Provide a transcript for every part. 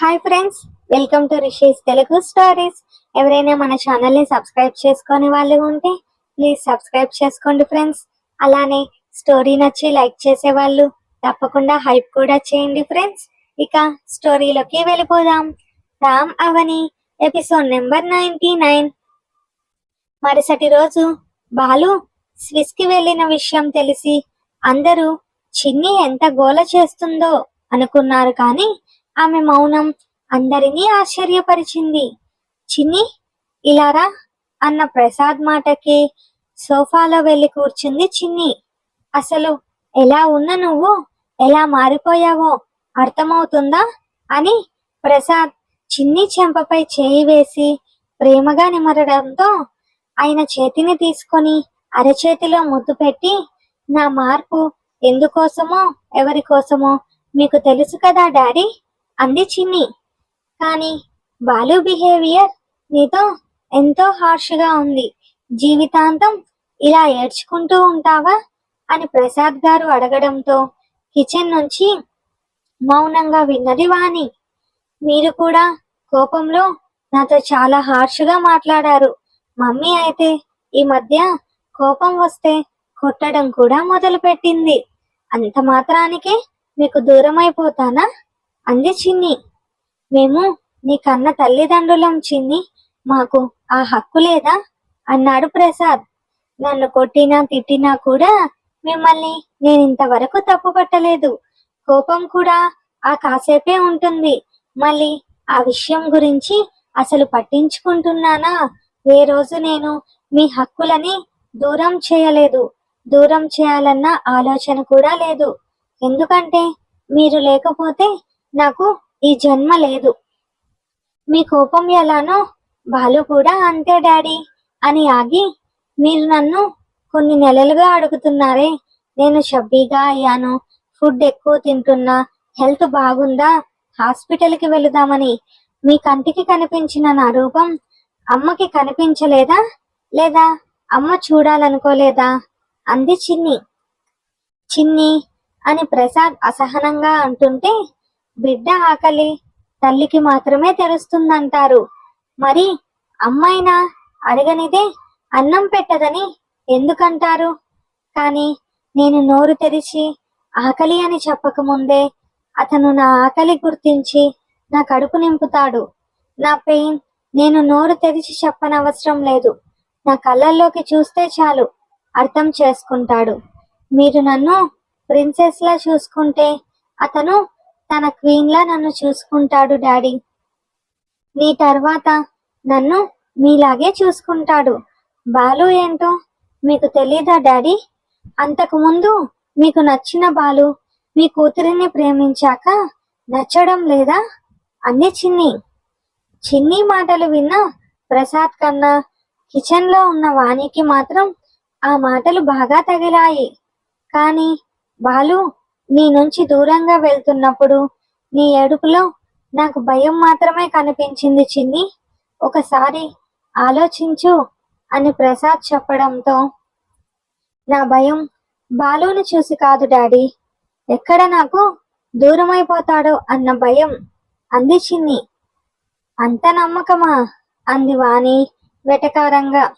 Hi friends welcome to Rishi's Telugu stories ఎవరైనా మన ఛానల్ని సబ్స్క్రైబ్ చేసుకొని వాళ్ళు ఉంటే ప్లీజ్ సబ్స్క్రైబ్ చేసుకోండి ఫ్రెండ్స్ అలానే స్టోరీ నచ్చి లైక్ చేసే వాళ్ళు తప్పకుండా హైప్ కూడా చేయండి ఫ్రెండ్స్ ఇక స్టోరీలోకి వెళ్ళిపోదాం. Ram Avani episode number ninety nine మరుసటి రోజు బాలు స్విస్కి వెళ్ళిన విషయం తెలిసి అందరూ చిన్ని ఎంత గోల చేస్తుందో అనుకున్నారు కానీ ఆమె మౌనం అందరినీ ఆశ్చర్యపరిచింది. చిన్ని ఇలారా అన్న ప్రసాద్ మాటకి సోఫాలో వెళ్ళి కూర్చుంది చిన్ని. అసలు ఎలా ఉన్న నువ్వు? ఎలా మారిపోయావో? అర్థమవుతుందా? అని ప్రసాద్ చిన్ని చెంపపై చేయి వేసి ప్రేమగా నిమరడంతో ఆయన చేతిని తీసుకొని అరచేతిలో ముద్దు పెట్టి నా మార్పు ఎందుకోసమో ఎవరి కోసమో మీకు తెలుసు కదా డాడీ? అంది చిన్ని కానీ బాలు బిహేవియర్ నీతో ఎంతో హార్ష్గా ఉంది. జీవితాంతం ఇలా ఏడ్చుకుంటూ ఉంటావా? అని ప్రసాద్ గారు అడగడంతో కిచెన్ నుంచి మౌనంగా విన్నది వాణి. మీరు కూడా కోపంలో నాతో చాలా హార్ష్గా మాట్లాడారు. మమ్మీ అయితే ఈ మధ్య కోపం వస్తే కొట్టడం కూడా మొదలుపెట్టింది. అంత మాత్రానికే మీకు దూరమైపోతానా? అంది చిన్ని మేము నీ కన్న తల్లిదండ్రులం చిన్ని మాకు ఆ హక్కు లేదా? అన్నాడు ప్రసాద్. నన్ను కొట్టినా తిట్టినా కూడా మిమ్మల్ని నేను ఇంతవరకు తప్పు పట్టలేదు. కోపం కూడా ఆ కాసేపే ఉంటుంది. మళ్ళీ ఆ విషయం గురించి అసలు పట్టించుకుంటున్నానా? ఏ రోజు నేను మీ హక్కులని దూరం చేయలేదు. దూరం చేయాలన్న ఆలోచన కూడా లేదు. ఎందుకంటే మీరు లేకపోతే నాకు ఈ జన్మ లేదు. మీ కోపం ఎలానో బాలు కూడా అంతే డాడీ అని ఆగి మీరు నన్ను కొన్ని నెలలుగా అడుగుతున్నారే. నేను షబ్బీగా అయ్యాను. ఫుడ్ ఎక్కువ తింటున్నా. హెల్త్ బాగుందా? హాస్పిటల్కి వెళుదామని. మీ కంటికి కనిపించిన నా రూపం అమ్మకి కనిపించలేదా? లేదా అమ్మ చూడాలనుకోలేదా? అంది చిన్ని. చిన్ని అని ప్రసాద్ అసహనంగా అంటుంటే బిడ్డ ఆకలి తల్లికి మాత్రమే తెలుస్తుందంటారు. మరి అమ్మైనా అడగనిదే అన్నం పెట్టదని ఎందుకంటారు? కానీ నేను నోరు తెరిచి ఆకలి అని చెప్పకముందే అతను నా ఆకలి గుర్తించి నా కడుపు నింపుతాడు. నా పెయిన్ నేను నోరు తెరిచి చెప్పనవసరం లేదు. నా కళ్ళల్లోకి చూస్తే చాలు అర్థం చేసుకుంటాడు. మీరు నన్ను ప్రిన్సెస్లా చూసుకుంటే అతను తన క్వీన్ లా నన్ను చూసుకుంటాడు డాడీ. మీ తర్వాత నన్ను మీలాగే చూసుకుంటాడు. బాలు ఏంటో మీకు తెలీదా డాడీ? అంతకుముందు మీకు నచ్చిన బాలు మీ కూతురిని ప్రేమించాక నచ్చడం లేదా? అంది చిన్ని. చిన్ని మాటలు విన్న ప్రసాద్ కన్నా కిచెన్లో ఉన్న వాణికి మాత్రం ఆ మాటలు బాగా తగిలాయి. కానీ బాలు నీ నుంచి దూరంగా వెళ్తున్నప్పుడు నీ ఏడుపులో నాకు భయం మాత్రమే కనిపించింది చిన్ని. ఒకసారి ఆలోచించు అని ప్రసాద్ చెప్పడంతో నా భయం బాలుని చూసి కాదు డాడీ. ఎక్కడ నాకు దూరమైపోతాడో అన్న భయం అంది చిన్ని. అంత నమ్మకమా? అంది వాణి వెటకారంగా.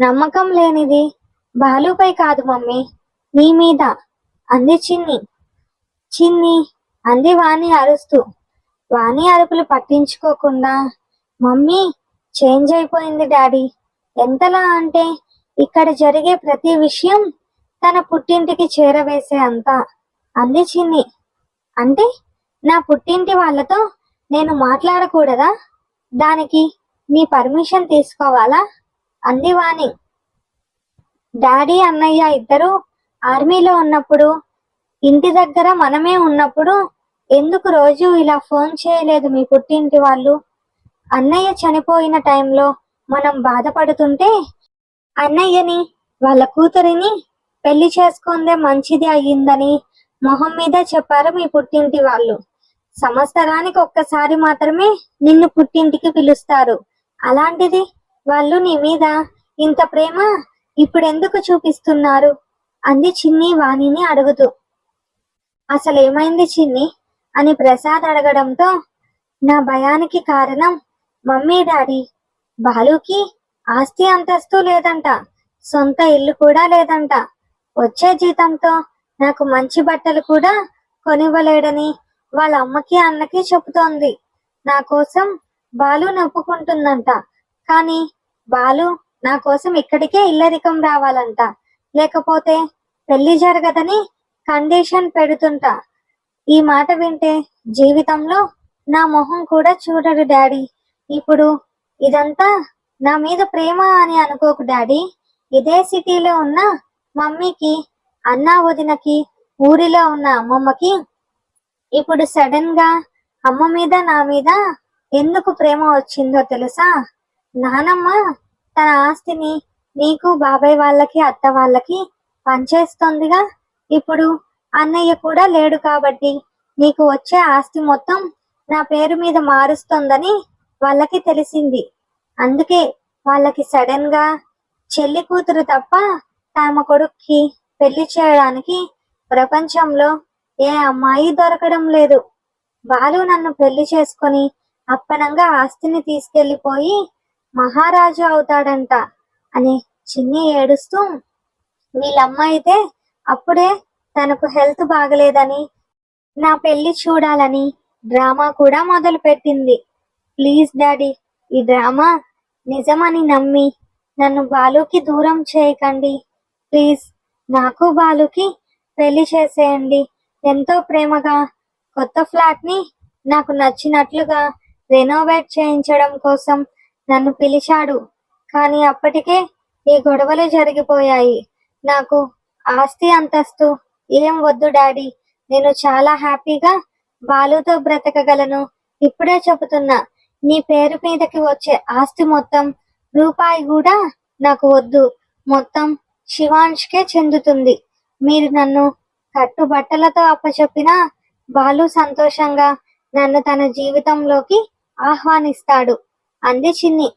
నమ్మకం లేనిది బాలుపై కాదు మమ్మీ నీ మీద. అంది చిన్ని. చిన్ని అంది వాణి అరుస్తూ. వాణి అరుపులు పట్టించుకోకుండా మమ్మీ చేంజ్ అయిపోయింది డాడీ. ఎంతలా అంటే ఇక్కడ జరిగే ప్రతి విషయం తన పుట్టింటికి చేరవేసే అంత అంది చిన్ని. అంటే నా పుట్టింటి వాళ్ళతో నేను మాట్లాడకూడదా? దానికి నీ పర్మిషన్ తీసుకోవాలా? అంది వాణి. డాడీ అన్నయ్య ఇద్దరు ఆర్మీలో ఉన్నప్పుడు ఇంటి దగ్గర మనమే ఉన్నప్పుడు ఎందుకు రోజు ఇలా ఫోన్ చేయలేదు మీ పుట్టింటి వాళ్ళు? అన్నయ్య చనిపోయిన టైంలో మనం బాధపడుతుంటే అన్నయ్యని వాళ్ళ కూతురిని పెళ్ళి చేసుకుందే మంచిది అయ్యిందని మొహం మీద చెప్పారు మీ పుట్టింటి వాళ్ళు. సంవత్సరానికి ఒక్కసారి మాత్రమే నిన్ను పుట్టింటికి పిలుస్తారు. అలాంటిది వాళ్ళు నీ మీద ఇంత ప్రేమ ఇప్పుడెందుకు చూపిస్తున్నారు? అంది చిన్ని వాణిని అడుగుతూ. అసలు ఏమైంది చిన్ని అని ప్రసాద్ అడగడంతో నా భయానికి కారణం మమ్మీ డాడీ. బాలుకి ఆస్తి అంతస్తు లేదంట. సొంత ఇల్లు కూడా లేదంట. వచ్చే జీతంతో నాకు మంచి బట్టలు కూడా కొనివ్వలేడని వాళ్ళ అమ్మకి అన్నకి చెబుతోంది. నా కోసం బాలు నొప్పుకుంటుందంట కానీ బాలు నా కోసం ఇక్కడికే ఇల్లరికం రావాలంట. లేకపోతే పెళ్ళి జరగదని కండిషన్ పెడుతుంటా. ఈ మాట వింటే జీవితంలో నా మొహం కూడా చూడడు డాడీ. ఇప్పుడు ఇదంతా నా మీద ప్రేమ అని అనుకోకు డాడీ. ఇదే సిటీలో ఉన్న మమ్మీకి అన్నా వదినకి ఊరిలో ఉన్న అమ్మమ్మకి ఇప్పుడు సడన్గా అమ్మ మీద నా మీద ఎందుకు ప్రేమ వచ్చిందో తెలుసా? నానమ్మ తన ఆస్తిని నీకు బాబాయ్ వాళ్ళకి అత్త వాళ్ళకి పనిచేస్తోందిగా ఇప్పుడు అన్నయ్య కూడా లేడు కాబట్టి నీకు వచ్చే ఆస్తి మొత్తం నా పేరు మీద మారుస్తోందని వాళ్ళకి తెలిసింది. అందుకే వాళ్ళకి సడన్గా చెల్లి కూతురు తప్ప తమ కొడుక్కి పెళ్ళి చేయడానికి ప్రపంచంలో ఏ అమ్మాయి దొరకడం లేదు. బాలు నన్ను పెళ్ళి చేసుకొని అప్పనంగా ఆస్తిని తీసుకెళ్ళిపోయి మహారాజు అవుతాడంట. అని చిన్ని ఏడుస్తూ వీళ్ళమ్మ అయితే అప్పుడే తనకు హెల్త్ బాగలేదని నా పెళ్ళి చూడాలని డ్రామా కూడా మొదలు పెట్టింది ప్లీజ్ డాడీ ఈ డ్రామా నిజమని నమ్మి నన్ను బాలుకి దూరం చేయకండి. ప్లీజ్ నాకు బాలుకి పెళ్ళి చేసేయండి. ఎంతో ప్రేమగా కొత్త ఫ్లాట్ని నాకు నచ్చినట్లుగా రెనోవేట్ చేయించడం కోసం నన్ను పిలిచాడు. కానీ అప్పటికే ఈ గొడవలు జరిగిపోయాయి. నాకు ఆస్తి అంతస్తు ఏం వద్దు డాడీ. నేను చాలా హ్యాపీగా బాలుతో బ్రతకగలను. ఇప్పుడే చెబుతున్నా నీ పేరు మీదకి వచ్చే ఆస్తి మొత్తం రూపాయి కూడా నాకు వద్దు. మొత్తం శివాంష్కే చెందుతుంది. మీరు నన్ను కట్టుబట్టలతో అప్పచెప్పినా బాలు సంతోషంగా నన్ను తన జీవితంలోకి ఆహ్వానిస్తాడు. అంది చిన్ని.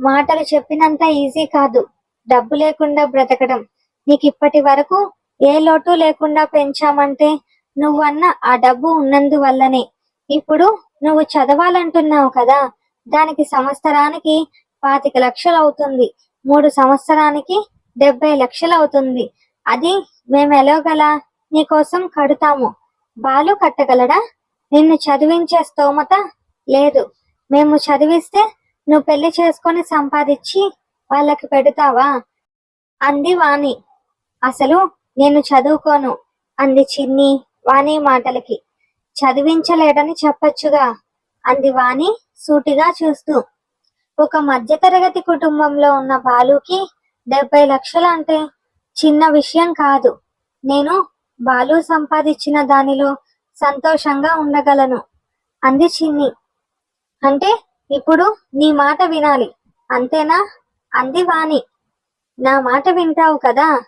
మాటలు చెప్పినంత ఈజీ కాదు. డబ్బు లేకుండా బ్రతకడం. నీకు ఇప్పటి వరకు ఏ లోటు లేకుండా పెంచామంటే నువ్వన్న ఆ డబ్బు ఉన్నందువల్లనే. ఇప్పుడు నువ్వు చదవాలంటున్నావు కదా దానికి సంవత్సరానికి పాతిక లక్షలు అవుతుంది. మూడు సంవత్సరానికి డెబ్బై లక్షలు అవుతుంది. అది మేము ఎలాగలా నీకోసం కడతాము. బాలు కట్టగలడా? నిన్ను చదివించే స్తోమత లేదు. మేము చదివిస్తే నువ్వు పెళ్ళి చేసుకొని సంపాదించి వాళ్ళకి పెడతావా? అంది వాణి. అసలు నేను చదువుకోను అంది చిన్ని వాణి మాటలకి. చదివించలేడని చెప్పొచ్చుగా అంది వాణి సూటిగా చూస్తూ. ఒక మధ్యతరగతి కుటుంబంలో ఉన్న బాలుకి డెబ్బై లక్షలు అంటే చిన్న విషయం కాదు. నేను బాలు సంపాదించిన దానిలో సంతోషంగా ఉండగలను అంది చిన్ని. అంటే ఇప్పుడు నీ మాట వినాలి. అంతేనా? అంది వాణి. నా మాట వింటావు కదా?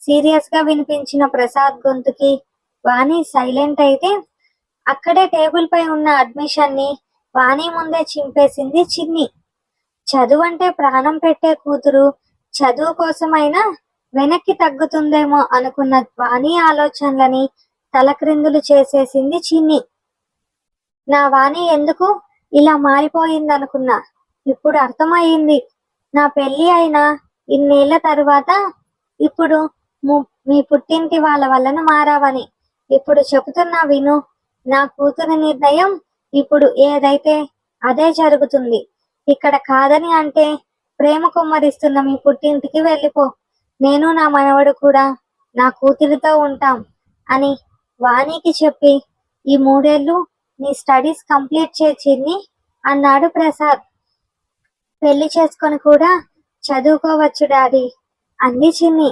సీరియస్గా వినిపించిన ప్రసాద్ గొంతుకి వాణి సైలెంట్ అయితే అక్కడే టేబుల్ పై ఉన్న అడ్మిషన్ని వాణి ముందే చింపేసింది చిన్ని. చదువు అంటే ప్రాణం పెట్టే కూతురు చదువు కోసమైనా వెనక్కి తగ్గుతుందేమో అనుకున్న వాణి ఆలోచనలని తలక్రిందులు చేసేసింది చిన్ని. నా వాణి ఎందుకు ఇలా మారిపోయిందనుకున్నా. ఇప్పుడు అర్థమయ్యింది. నా పెళ్ళి అయిన ఇన్నేళ్ళ తరువాత ఇప్పుడు ము- మీ పుట్టింటి వాళ్ళ వలన మారావని. ఇప్పుడు చెబుతున్నా విను. నా కూతురి నిర్ణయం ఇప్పుడు ఏదైతే అదే జరుగుతుంది. ఇక్కడ కాదని అంటే ప్రేమ కుమ్మరిస్తున్న మీ పుట్టింటికి వెళ్ళిపో. నేను నా మనవడు కూడా నా కూతురితో ఉంటాం అని వాణికి చెప్పి ఈ మూడేళ్ళు నీ స్టడీస్ కంప్లీట్ చేసింది అన్నాడు ప్రసాద్. పెళ్ళి చేసుకొని కూడా చదువుకోవచ్చు డాడీ అంది చిన్ని.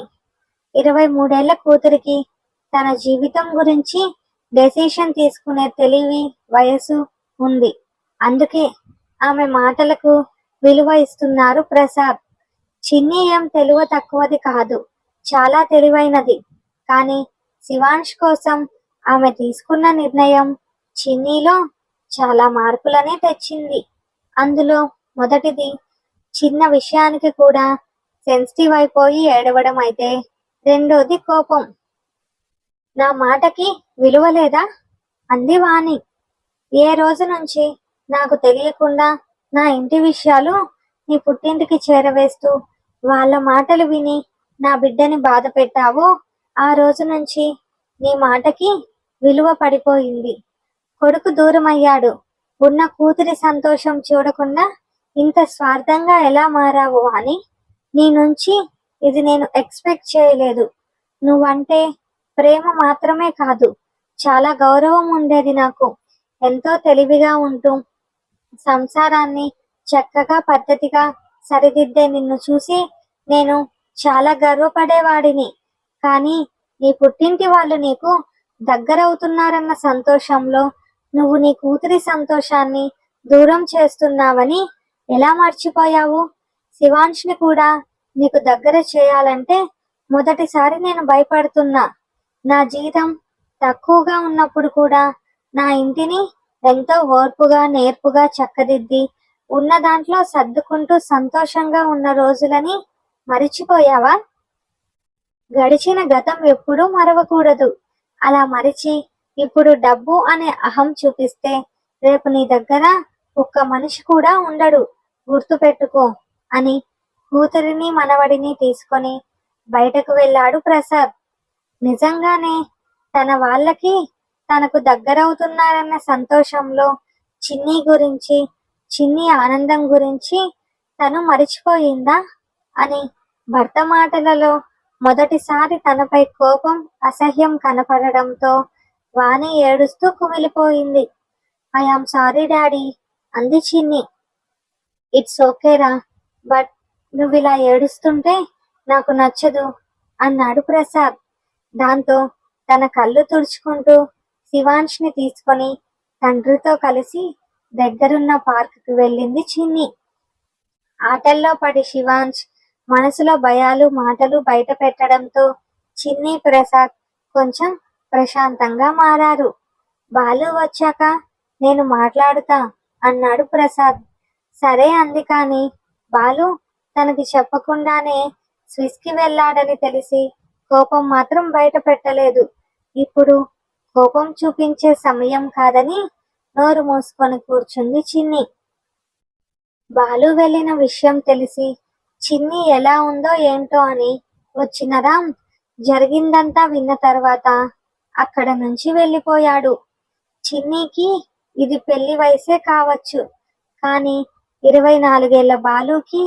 ఇరవై మూడేళ్ళ కూతురికి తన జీవితం గురించి డెసిషన్ తీసుకునే తెలివి వయసు ఉంది. అందుకే ఆమె మాటలకు విలువ ఇస్తున్నారు ప్రసాద్. చిన్ని ఏం తెలివ తక్కువది కాదు చాలా తెలివైనది. కానీ శివాంష్ కోసం ఆమె తీసుకున్న నిర్ణయం చిన్నీలో చాలా మార్పులనే తెచ్చింది. అందులో మొదటిది చిన్న విషయానికి కూడా సెన్సిటివ్ అయిపోయి ఏడవడం అయితే రెండోది కోపం. నా మాటకి విలువ లేదా? అంది వాణి. ఏ రోజు నుంచి నాకు తెలియకుండా నా ఇంటి విషయాలు నీ పుట్టింటికి చేరవేస్తూ వాళ్ళ మాటలు విని నా బిడ్డని బాధ పెట్టావో ఆ రోజు నుంచి నీ మాటకి విలువ పడిపోయింది. కొడుకు దూరమయ్యాడు. ఉన్న కూతురి సంతోషం చూడకుండా ఇంత స్వార్థంగా ఎలా మారావు అని నీ నుంచి ఇది నేను ఎక్స్పెక్ట్ చేయలేదు. నువ్వంటే ప్రేమ మాత్రమే కాదు చాలా గౌరవం ఉండేది నాకు. ఎంతో తెలివిగా ఉంటూ సంసారాన్ని చక్కగా పద్ధతిగా సరిదిద్దే నిన్ను చూసి నేను చాలా గర్వపడేవాడిని. కానీ నీ పుట్టింటి వాళ్ళు నీకు దగ్గరవుతున్నారన్న సంతోషంలో నువ్వు నీ కూతురి సంతోషాన్ని దూరం చేస్తున్నావని ఎలా మర్చిపోయావు? శివాంష్ని కూడా నీకు దగ్గర చేయాలంటే మొదటిసారి నేను భయపడుతున్నా. నా జీతం తక్కువగా ఉన్నప్పుడు కూడా నా ఇంటిని ఎంతో ఓర్పుగా నేర్పుగా చక్కదిద్ది ఉన్న దాంట్లో సర్దుకుంటూ సంతోషంగా ఉన్న రోజులని మరిచిపోయావా? గడిచిన గతం ఎప్పుడూ మరవకూడదు. అలా మరిచి ఇప్పుడు డబ్బు అనే అహం చూపిస్తే రేపు నీ దగ్గర ఒక్క మనిషి కూడా ఉండడు. గుర్తుపెట్టుకో అని కూతురిని మనవడిని తీసుకొని బయటకు వెళ్ళాడు ప్రసాద్. నిజంగానే తన వాళ్ళకి తనకు దగ్గరవుతున్నారన్న సంతోషంలో చిన్ని గురించి చిన్ని ఆనందం గురించి తను మరిచిపోయిందా అని భర్త మాటలలో మొదటిసారి తనపై కోపం అసహ్యం కనపడడంతో వాణి ఏడుస్తూ కుమిలిపోయింది. ఐఆమ్ సారీ డాడీ అంది చిన్ని. ఇట్స్ ఓకేరా బట్ నువ్వు ఇలా ఏడుస్తుంటే నాకు నచ్చదు అన్నాడు ప్రసాద్. దాంతో తన కళ్ళు తుడుచుకుంటూ శివాంష్ని తీసుకొని తండ్రితో కలిసి దగ్గరున్న పార్కుకు వెళ్ళింది చిన్ని. ఆటల్లో పడి శివాంష్ మనసులో భయాలు మాటలు బయట పెట్టడంతో చిన్ని ప్రసాద్ కొంచెం ప్రశాంతంగా మారారు. బాలు వచ్చాక నేను మాట్లాడుతా అన్నాడు ప్రసాద్. సరే అంది కాని బాలు తనకి చెప్పకుండానే స్విస్కి వెళ్ళాడని తెలిసి కోపం మాత్రం బయట పెట్టలేదు. ఇప్పుడు కోపం చూపించే సమయం కాదని నోరు మూసుకొని కూర్చుంది చిన్ని. బాలు వెళ్ళిన విషయం తెలిసి చిన్ని ఎలా ఉందో ఏంటో అని వచ్చిన రామ్ జరిగిందంతా విన్న తర్వాత అక్కడ నుంచి వెళ్ళిపోయాడు. చిన్నీకి ఇది పెళ్ళి వయసే కావచ్చు. కానీ ఇరవై నాలుగేళ్ళ బాలుకి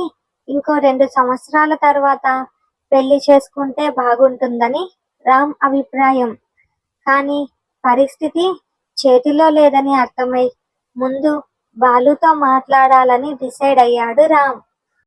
ఇంకో రెండు సంవత్సరాల తర్వాత పెళ్ళి చేసుకుంటే బాగుంటుందని రామ్ అభిప్రాయం. కానీ పరిస్థితి చేతిలో లేదని అర్థమై ముందు బాలుతో మాట్లాడాలని డిసైడ్ అయ్యాడు రామ్.